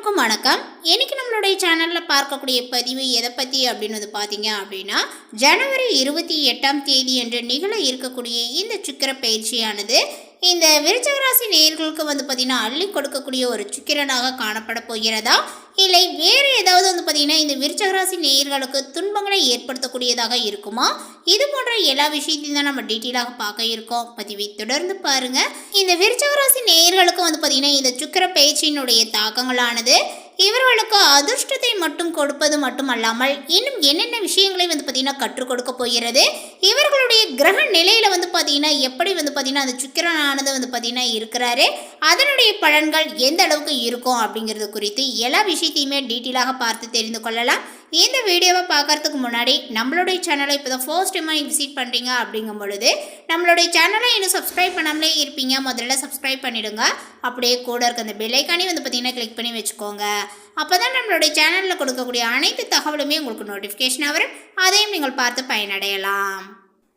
அனைவருக்கும் வணக்கம். இன்னைக்கு நம்மளுடைய சேனலில் பார்க்கக்கூடிய பதிவு எதை பற்றி அப்படின்னு வந்து பார்த்தீங்க அப்படின்னா ஜனவரி இருபத்தி எட்டாம் தேதி என்று நிகழ இருக்கக்கூடிய இந்த சுக்கர பயிற்சியானது இந்த விருச்சகராசி நேயர்களுக்கு வந்து பார்த்திங்கன்னா அள்ளி கொடுக்கக்கூடிய ஒரு சுக்கிரனாக காணப்பட போகிறதா? இல்லை வேறு ஏதாவது வந்து பார்த்திங்கன்னா இந்த விருச்சகராசி நேயர்களுக்கு துன்பங்களை ஏற்படுத்தக்கூடியதாக இருக்குமா? இது போன்ற எல்லா விஷயத்தையும் தான் நம்ம டீட்டெயிலாக பார்க்க இருக்கோம். பதிவை தொடர்ந்து பாருங்கள் இந்த விருச்சகராசி நேயர்களுக்கு வந்து பார்த்திங்கன்னா இந்த சுக்கிர பயிற்சியினுடைய தாக்கங்களானது இவர்களுக்கு அதிர்ஷ்டத்தை மட்டும் கொடுப்பது மட்டுமல்லாமல் இன்னும் என்னென்ன விஷயங்களை வந்து பார்த்திங்கன்னா கற்றுக் கொடுக்க போகிறது? இவர்களுடைய கிரக நிலையில் வந்து பார்த்தீங்கன்னா எப்படி வந்து பார்த்தீங்கன்னா அந்த சுக்கிரனானது வந்து பார்த்தீங்கன்னா இருக்கிறாரு? அதனுடைய பலன்கள் எந்த அளவுக்கு இருக்கும் அப்படிங்கிறது குறித்து எல்லா விஷயத்தையுமே டீட்டெயிலாக பார்த்து தெரிந்து கொள்ளலாம். இந்த வீடியோவை பார்க்கறதுக்கு முன்னாடி நம்மளுடைய சேனலை இப்போ தான் ஃபர்ஸ்ட் டைமாக நீங்கள் விசிட் பண்ணுறீங்க அப்படிங்கும் பொழுது நம்மளுடைய சேனலை இன்னும் சப்ஸ்கிரைப் பண்ணாமலே இருப்பீங்க. முதல்ல சப்ஸ்கிரைப் பண்ணிவிடுங்க அப்படியே கூட இருக்க அந்த பெல்லைக்கானே வந்து பார்த்தீங்கன்னா கிளிக் பண்ணி வச்சுக்கோங்க. அப்போ தான் நம்மளுடைய சேனலில் கொடுக்கக்கூடிய அனைத்து தகவலுமே உங்களுக்கு நோட்டிஃபிகேஷனாக வரும். அதையும் நீங்கள் பார்த்து பயனடையலாம்.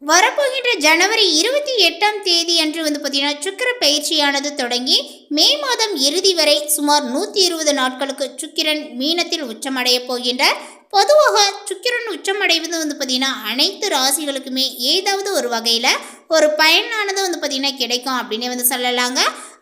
வரப்போகின்ற ஜனவரி இருபத்தி எட்டாம் தேதி அன்று வந்து பார்த்தீங்கன்னா சுக்கிர பயிற்சியானது தொடங்கி மே மாதம் இறுதி வரை சுமார் நூற்றி இருபது நாட்களுக்கு சுக்கிரன் மீனத்தில் உச்சமடைய போகின்றார். பொதுவாக சுக்கிரன் உச்சமடைவது வந்து பார்த்திங்கன்னா அனைத்து ராசிகளுக்குமே ஏதாவது ஒரு வகையில் ஒரு பயனானது வந்து பார்த்திங்கன்னா கிடைக்கும் அப்படின்னு வந்து சொல்லலாங்க.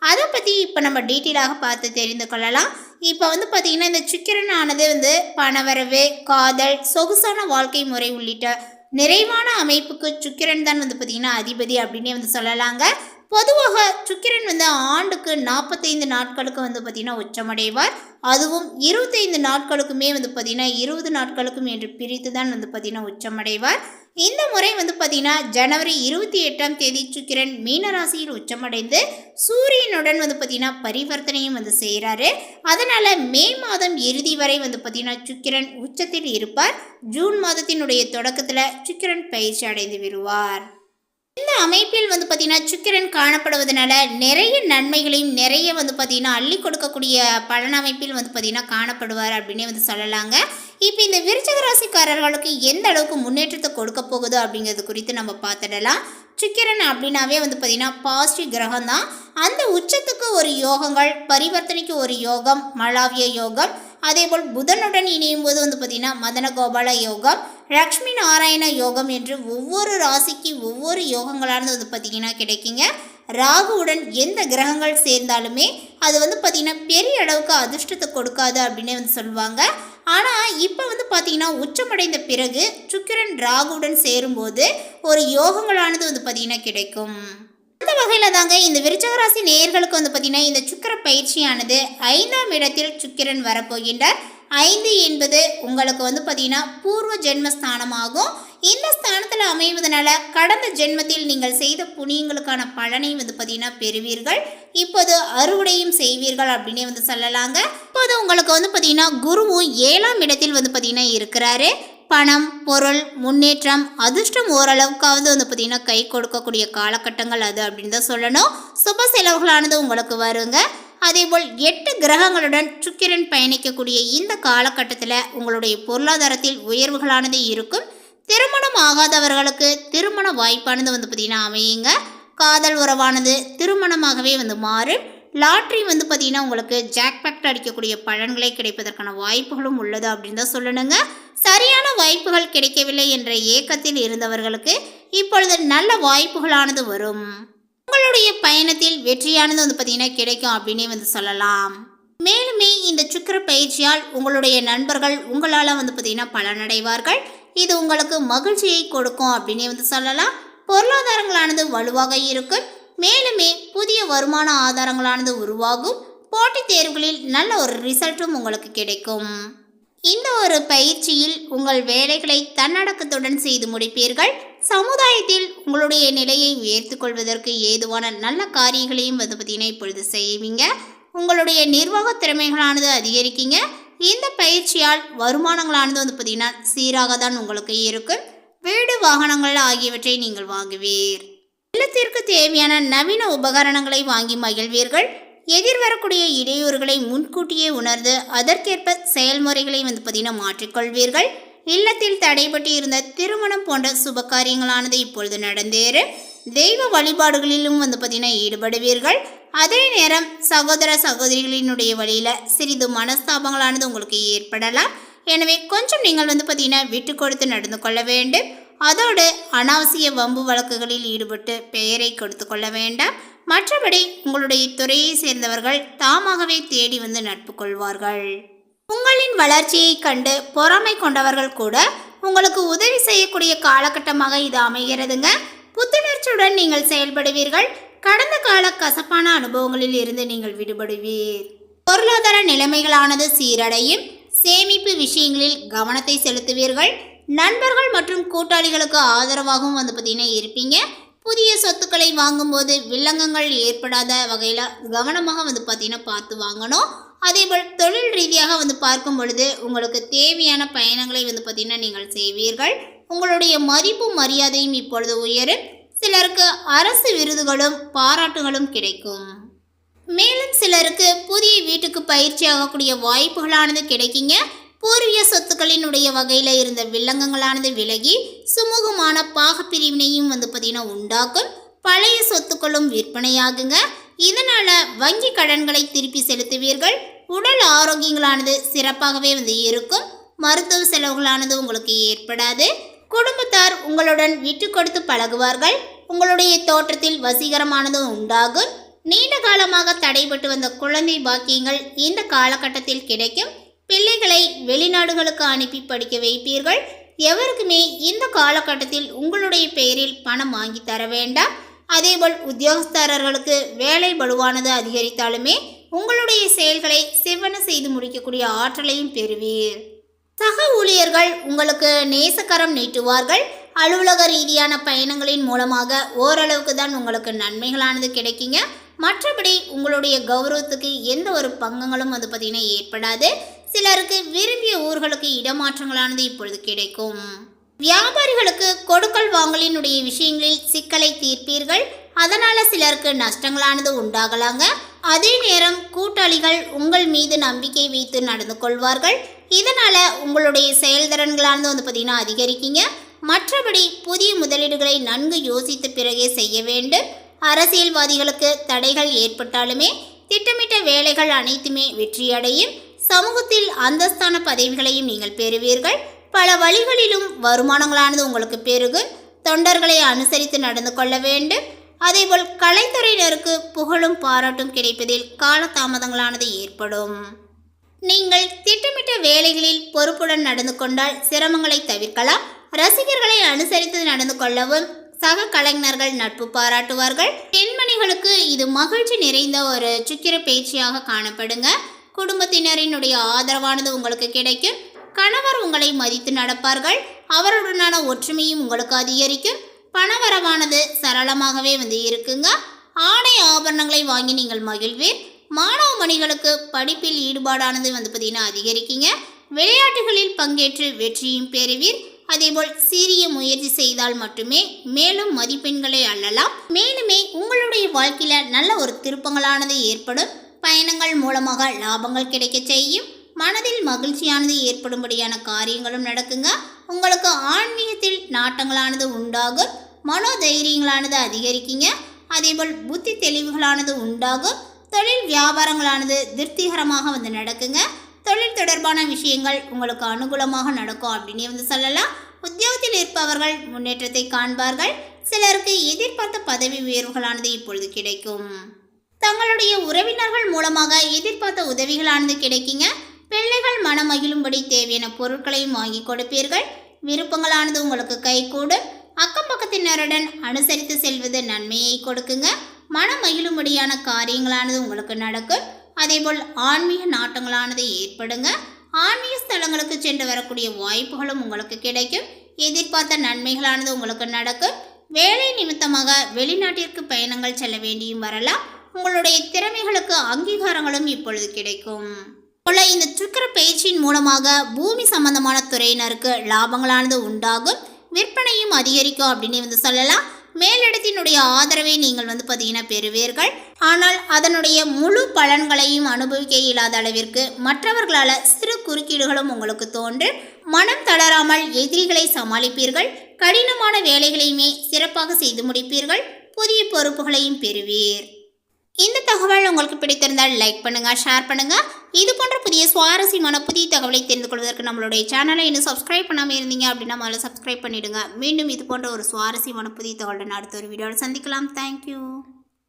அதை பற்றி இப்போ நம்ம டீட்டெயிலாக பார்த்து தெரிந்து கொள்ளலாம். இப்போ வந்து பார்த்திங்கன்னா இந்த சுக்கிரன் ஆனது வந்து பணவரவு காதல் சொகுசான வாழ்க்கை முறை உள்ளிட்ட நிறைவான அமைப்புக்கு சுக்கிரன் தான் வந்து பார்த்திங்கன்னா அதிபதி அப்படின்னே வந்து சொல்லலாங்க. பொதுவாக சுக்கிரன் வந்து ஆண்டுக்கு நாற்பத்தைந்து நாட்களுக்கு வந்து பார்த்திங்கன்னா உச்சமடைவார். அதுவும் இருபத்தைந்து நாட்களுக்குமே வந்து பார்த்திங்கன்னா இருபது நாட்களுக்கும் என்று பிரித்து தான் வந்து பார்த்திங்கன்னா உச்சமடைவார். இந்த முறை வந்து பார்த்திங்கன்னா ஜனவரி இருபத்தி எட்டாம் தேதி சுக்கிரன் மீனராசியில் உச்சமடைந்து சூரியனுடன் வந்து பார்த்திங்கன்னா பரிவர்த்தனையும் வந்து செய்கிறாரு அதனால் மே மாதம் இறுதி வரை வந்து பார்த்திங்கன்னா சுக்கிரன் உச்சத்தில் இருப்பார். ஜூன் மாதத்தினுடைய தொடக்கத்தில் சுக்கிரன் பயிற்சி அடைந்து விடுவார். இந்த அமைப்பில் வந்து பார்த்தீங்கன்னா சுக்கிரன் காணப்படுவதனால நிறைய நன்மைகளையும் நிறைய வந்து பார்த்தீங்கன்னா அள்ளி கொடுக்கக்கூடிய பலன் அமைப்பில் வந்து பார்த்தீங்கன்னா காணப்படுவார் அப்படின்னே வந்து சொல்லலாங்க. இப்போ இந்த விருச்சக ராசிக்காரர்களுக்கு எந்த அளவுக்கு முன்னேற்றத்தை கொடுக்க போகுது அப்படிங்கிறது குறித்து நம்ம பார்த்துடலாம். சுக்கிரன் அப்படின்னாவே வந்து பார்த்தீங்கன்னா பாசிட்டிவ் கிரகம் தான் அந்த உச்சத்துக்கு ஒரு யோகங்கள் பரிவர்த்தனைக்கு ஒரு யோகம் மலாவிய யோகம் அதேபோல் புதனுடன் இணையும் போது வந்து பார்த்திங்கன்னா மதன கோபால யோகம் லக்ஷ்மி நாராயண யோகம் என்று ஒவ்வொரு ராசிக்கு ஒவ்வொரு யோகங்களானது வந்து பார்த்திங்கன்னா கிடைக்குங்க. ராகுவுடன் எந்த கிரகங்கள் சேர்ந்தாலுமே அது வந்து பார்த்திங்கன்னா பெரிய அளவுக்கு அதிர்ஷ்டத்தை கொடுக்காது அப்படின்னே வந்து சொல்லுவாங்க. ஆனால் இப்போ வந்து பார்த்திங்கன்னா உச்சமடைந்த பிறகு சுக்கிரன் ராகுவுடன் சேரும்போது ஒரு யோகங்களானது வந்து பார்த்திங்கன்னா கிடைக்கும். அந்த வகையில் தாங்க இந்த விருச்சகராசி நேயர்களுக்கு வந்து பார்த்திங்கன்னா இந்த சுக்கிர பயிற்சியானது ஐந்தாம் இடத்தில் சுக்கிரன் வரப்போகின்றார். ஐந்து என்பது உங்களுக்கு வந்து பார்த்திங்கன்னா பூர்வ ஜென்மஸ்தானமாகும். இந்த ஸ்தானத்தில் அமைவதனால கடந்த ஜென்மத்தில் நீங்கள் செய்த புண்ணியங்களுக்கான பலனை வந்து பார்த்தீங்கன்னா பெறுவீர்கள். இப்போது அறுவடையும் செய்வீர்கள் அப்படின்னே வந்து சொல்லலாங்க. இப்போது உங்களுக்கு வந்து பார்த்தீங்கன்னா குருவும் ஏழாம் இடத்தில் வந்து பார்த்தீங்கன்னா இருக்கிறாரு. பணம் பொருள் முன்னேற்றம் அதிர்ஷ்டம் ஓரளவுக்காவது வந்து பார்த்திங்கன்னா கை கொடுக்கக்கூடிய காலகட்டங்கள் அது அப்படின்னு தான் சொல்லணும். சுப செலவுகளானது உங்களுக்கு வருங்க. அதேபோல் எட்டு கிரகங்களுடன் சுக்கிரன் பயணிக்கக்கூடிய இந்த காலகட்டத்தில் உங்களுடைய பொருளாதாரத்தில் உயர்வுகளானது இருக்கும். திருமணம் ஆகாதவர்களுக்கு திருமண வாய்ப்பானது வந்து பார்த்திங்கன்னா அமையுங்க. காதல் உறவானது திருமணமாகவே வந்து மாறும். லாட்ரி வந்து பார்த்திங்கன்னா உங்களுக்கு ஜாக்பேக்ட் அடிக்கக்கூடிய பலன்களை கிடைப்பதற்கான வாய்ப்புகளும் உள்ளது அப்படின்னு தான் சொல்லணுங்க. சரியான வாய்ப்புகள் கிடைக்கவில்லை என்ற ஏக்கத்தில் இருந்தவர்களுக்கு இப்பொழுது நல்ல வாய்ப்புகளானது வரும். உங்களுடைய பயணத்தில் வெற்றியானது வந்து பார்த்திங்கன்னா கிடைக்கும் அப்படின்னே வந்து சொல்லலாம். மேலுமே இந்த சுக்கிர பயிற்சியால் உங்களுடைய நண்பர்கள் உங்களால் வந்து பார்த்தீங்கன்னா பலனடைவார்கள். இது உங்களுக்கு மகிழ்ச்சியை கொடுக்கும் அப்படின்னே வந்து சொல்லலாம். பொருளாதாரங்களானது வலுவாக இருக்கும். மேலுமே புதிய வருமான ஆதாரங்களானது உருவாகும். போட்டித் தேர்வுகளில் நல்ல ஒரு ரிசல்ட்டும் உங்களுக்கு கிடைக்கும். இந்த ஒரு பயிற்சியில் உங்கள் வேலைகளை தன்னடக்கத்துடன் செய்து முடிப்பீர்கள். சமுதாயத்தில் உங்களுடைய நிலையை உயர்த்து கொள்வதற்கு ஏதுவான நல்ல காரியங்களையும் வந்து பார்த்தீங்கன்னா இப்பொழுது செய்வீங்க. உங்களுடைய நிர்வாக திறமைகளானது அதிகரிக்கீங்க. இந்த பயிற்சியால் வருமானங்களானது வந்து பார்த்தீங்கன்னா சீராக தான் உங்களுக்கு இருக்கும். வீடு வாகனங்கள் ஆகியவற்றை நீங்கள் வாங்குவீர். இல்லத்திற்கு தேவையான நவீன உபகரணங்களை வாங்கி மகிழ்வீர்கள். எதிர்வரக்கூடிய இடையூறுகளை முன்கூட்டியே உணர்ந்து அதற்கேற்ப செயல்முறைகளை வந்து பார்த்தீங்கன்னா மாற்றிக்கொள்வீர்கள். இல்லத்தில் தடைபட்டு இருந்த திருமணம் போன்ற சுப காரியங்களானது இப்பொழுது நடந்தேறு. தெய்வ வழிபாடுகளிலும் வந்து பார்த்தீங்கன்னா ஈடுபடுவீர்கள். அதே நேரம் சகோதர சகோதரிகளினுடைய வழியில் சிறிது மனஸ்தாபங்களானது உங்களுக்கு ஏற்படலாம். எனவே கொஞ்சம் நீங்கள் வந்து பார்த்தீங்கன்னா விட்டு கொடுத்து நடந்து கொள்ள வேண்டும். அதோடு அனாவசிய வம்பு வழக்குகளில் ஈடுபட்டு பெயரை கொடுத்து கொள்ள வேண்டாம். மற்றபடி உங்களுடைய துறையை சேர்ந்தவர்கள் தாமாகவே தேடி வந்து நட்பு கொள்வார்கள். உங்களின் வளர்ச்சியை கண்டு பொறாமை கொண்டவர்கள் கூட உங்களுக்கு உதவி செய்யக்கூடிய காலகட்டமாக இது அமைகிறதுங்க. புத்துணர்ச்சியுடன் நீங்கள் செயல்படுவீர்கள். கடந்த கால கசப்பான அனுபவங்களில் இருந்து நீங்கள் விடுபடுவீர். பொருளாதார நிலைமைகளானது சீரடையும். சேமிப்பு விஷயங்களில் கவனத்தை செலுத்துவீர்கள். நண்பர்கள் மற்றும் கூட்டாளிகளுக்கு ஆதரவாகவும் வந்து பார்த்தீங்கன்னா இருப்பீங்க. புதிய சொத்துக்களை வாங்கும்போது வில்லங்கங்கள் ஏற்படாத வகையில் கவனமாக வந்து பார்த்தீங்கன்னா பார்த்து வாங்கணும். அதேபோல் தொழில் ரீதியாக வந்து பார்க்கும் பொழுது உங்களுக்கு தேவையான பயணங்களை வந்து பார்த்திங்கன்னா நீங்கள் செய்வீர்கள். உங்களுடைய மதிப்பும் மரியாதையும் இப்பொழுது உயரும். சிலருக்கு அரசு விருதுகளும் பாராட்டுகளும் கிடைக்கும். மேலும் சிலருக்கு புதிய வீட்டுக்கு பயிற்சி ஆகக்கூடிய வாய்ப்புகளானது கிடைக்குங்க. பூர்வீக சொத்துக்களினுடைய வகையில் இருந்த வில்லங்கங்களானது விலகி சுமூகமான பாகப்பிரிவினையும் வந்து பார்த்தீங்கன்னா உண்டாக்கும். பழைய சொத்துக்களும் விற்பனையாகுங்க. இதனால் வங்கி கடன்களை திருப்பி செலுத்துவீர்கள். உடல் ஆரோக்கியங்களானது சிறப்பாகவே வந்து இருக்கும். மருத்துவ செலவுகளானது உங்களுக்கு ஏற்படாது. குடும்பத்தார் உங்களுடன் விட்டு கொடுத்து பழகுவார்கள். உங்களுடைய தோற்றத்தில் வசீகரமானது உண்டாகும். நீண்ட காலமாக தடைபட்டு வந்த குழந்தை பாக்கியங்கள் இந்த காலகட்டத்தில் கிடைக்கும். பிள்ளைகளை வெளிநாடுகளுக்கு அனுப்பி படிக்க வைப்பீர்கள். எவருக்குமே இந்த காலகட்டத்தில் உங்களுடைய பெயரில் பணம் வாங்கி தர வேண்டாம்? அதேபோல் உத்தியோகஸ்தரர்களுக்கு வேலை பளுவானது அதிகரித்தாலுமே உங்களுடைய செயல்களை செவ்வன செய்து முடிக்கக்கூடிய ஆற்றலையும் பெறுவீர். சக ஊழியர்கள் உங்களுக்கு நேசக்கரம் நீட்டுவார்கள். அலுவலக ரீதியான பயணங்களின் மூலமாக ஓரளவுக்கு தான் உங்களுக்கு நன்மைகளானது கிடைக்குங்க. மற்றபடி உங்களுடைய கௌரவத்துக்கு எந்த ஒரு பங்கங்களும் அது பார்த்திங்கன்னா ஏற்படாது. சிலருக்கு விரும்பிய ஊர்களுக்கு இடமாற்றங்களானது இப்பொழுது கிடைக்கும். வியாபாரிகளுக்கு கொடுக்கல் வாங்கலினுடைய விஷயங்களில் சிக்கலை தீர்ப்பீர்கள். அதனால சிலருக்கு நஷ்டங்களானது உண்டாகலாங்க. அதே நேரம் கூட்டாளிகள் உங்கள் மீது நம்பிக்கை வைத்து நடந்து கொள்வார்கள். இதனால உங்களுடைய செயல்திறன்களானது வந்து பார்த்தீங்கன்னா அதிகரிக்கீங்க. மற்றபடி புதிய முதலீடுகளை நன்கு யோசித்த பிறகே செய்ய வேண்டும். அரசியல்வாதிகளுக்கு தடைகள் ஏற்பட்டாலுமே திட்டமிட்ட வேலைகள் அனைத்துமே வெற்றியடையும். சமூகத்தில் அந்தஸ்தான பதவிகளையும் நீங்கள் பெறுவீர்கள். பல வழிகளிலும் வருமானங்களானது உங்களுக்கு பெருகு. தொண்டர்களை அனுசரித்து நடந்து கொள்ள வேண்டும். அதேபோல் கலைத்துறையினருக்கு புகழும் பாராட்டும் கிடைப்பதில் காலதாமதங்களானது ஏற்படும். நீங்கள் திட்டமிட்ட வேலைகளில் பொறுப்புடன் நடந்து கொண்டால் சிரமங்களை தவிர்க்கலாம். ரசிகர்களை அனுசரித்து நடந்து கொள்ளவும் சக கலைஞர்கள் நட்பு பாராட்டுவார்கள். பெண்மணிகளுக்கு இது மகிழ்ச்சி நிறைந்த ஒரு சுக்கிர பேச்சியாக காணப்படுங்க. குடும்பத்தினரினுடைய ஆதரவானது உங்களுக்கு கிடைக்கும். கணவர் உங்களை மதித்து நடப்பார்கள். அவருடனான ஒற்றுமையும் உங்களுக்கு அதிகரிக்கும். பணவரவானது சரளமாகவே வந்து இருக்குங்க. ஆடை ஆபரணங்களை வாங்கி நீங்கள் மகிழ்வீர். மாணவ மணிகளுக்கு படிப்பில் ஈடுபாடானது வந்து பார்த்தீங்கன்னா அதிகரிக்குங்க. விளையாட்டுகளில் பங்கேற்று வெற்றியும் பெறுவீர். அதேபோல் சீரிய முயற்சி செய்தால் மட்டுமே மேலும் மதிப்பெண்களை அள்ளலாம். மேலுமே உங்களுடைய வாழ்க்கையில் நல்ல ஒரு திருப்பங்களானது ஏற்படும். பயணங்கள் மூலமாக லாபங்கள் கிடைக்க செய்யும். மனதில் மகிழ்ச்சியானது ஏற்படும்படியான காரியங்களும் நடக்குங்க. உங்களுக்கு ஆன்மீகத்தில் நாட்டங்களானது உண்டாகும். மனோதைரியங்களானது அதிகரிக்குங்க. அதேபோல் புத்தி தெளிவுகளானது உண்டாகும். தொழில் வியாபாரங்களானது திருப்திகரமாக வந்து நடக்குங்க. தொழில் தொடர்பான விஷயங்கள் உங்களுக்கு அனுகூலமாக நடக்கும் அப்படின்னு வந்து சொல்லலாம். உத்தியோகத்தில் இருப்பவர்கள் முன்னேற்றத்தை காண்பார்கள். சிலருக்கு எதிர்பார்த்த பதவி உயர்வுகளானது இப்பொழுது கிடைக்கும். தங்களுடைய உறவினர்கள் மூலமாக எதிர்பார்த்த உதவிகளானது கிடைக்குங்க. பிள்ளைகள் மனம் மகிழும்படி தேவையான பொருட்களையும் வாங்கி கொடுப்பீர்கள். விருப்பங்களானது உங்களுக்கு கைகூடும் அக்கம் பக்கத்தினருடன் அனுசரித்து செல்வது நன்மையை கொடுக்குங்க. மனம் மகிழும்படியான காரியங்களானது உங்களுக்கு நடக்கும். அதேபோல் ஆன்மீக நாட்டங்களானது ஏற்படுங்க. ஆன்மீக ஸ்தலங்களுக்கு சென்று வரக்கூடிய வாய்ப்புகளும் உங்களுக்கு கிடைக்கும். எதிர்பார்த்த நன்மைகளானது உங்களுக்கு நடக்கும். வேலை நிமித்தமாக வெளிநாட்டிற்கு பயணங்கள் செல்ல வேண்டியும் வரலாம். உங்களுடைய திறமைகளுக்கு அங்கீகாரங்களும் இப்பொழுது கிடைக்கும். போல இந்த சுக்கர பயிற்சியின் மூலமாக பூமி சம்பந்தமான துறையினருக்கு லாபங்களானது உண்டாகும். விற்பனையும் அதிகரிக்கும் அப்படின்னு வந்து சொல்லலாம். மேலிடத்தினுடைய ஆதரவை நீங்கள் வந்து பார்த்தீங்கன்னா பெறுவீர்கள். ஆனால் அதனுடைய முழு பலன்களையும் அனுபவிக்க இயலாத அளவிற்கு மற்றவர்களால் சிறு குறுக்கீடுகளும் உங்களுக்கு தோன்றும். மனம் தளராமல் எதிரிகளை சமாளிப்பீர்கள். கடினமான வேலைகளையுமே சிறப்பாக செய்து முடிப்பீர்கள். புதிய பொறுப்புகளையும் பெறுவீர். இந்த தகவல் உங்களுக்கு பிடித்திருந்தால் லைக் பண்ணுங்க ஷேர் பண்ணுங்க. இது போன்ற புதிய சுவாரஸ்யமான புதிய தகவலை தெரிந்து கொள்வதற்கு நம்மளுடைய சேனலை இன்னும் சப்ஸ்கிரைப் பண்ணாமல் இருந்தீங்க அப்படின்னா முதல்ல சப்ஸ்கிரைப் பண்ணிடுங்க. மீண்டும் இது போன்ற ஒரு சுவாரஸ்யமான புதிய தகவலை அடுத்த ஒரு வீடியோவில் சந்திக்கலாம். தேங்க்யூ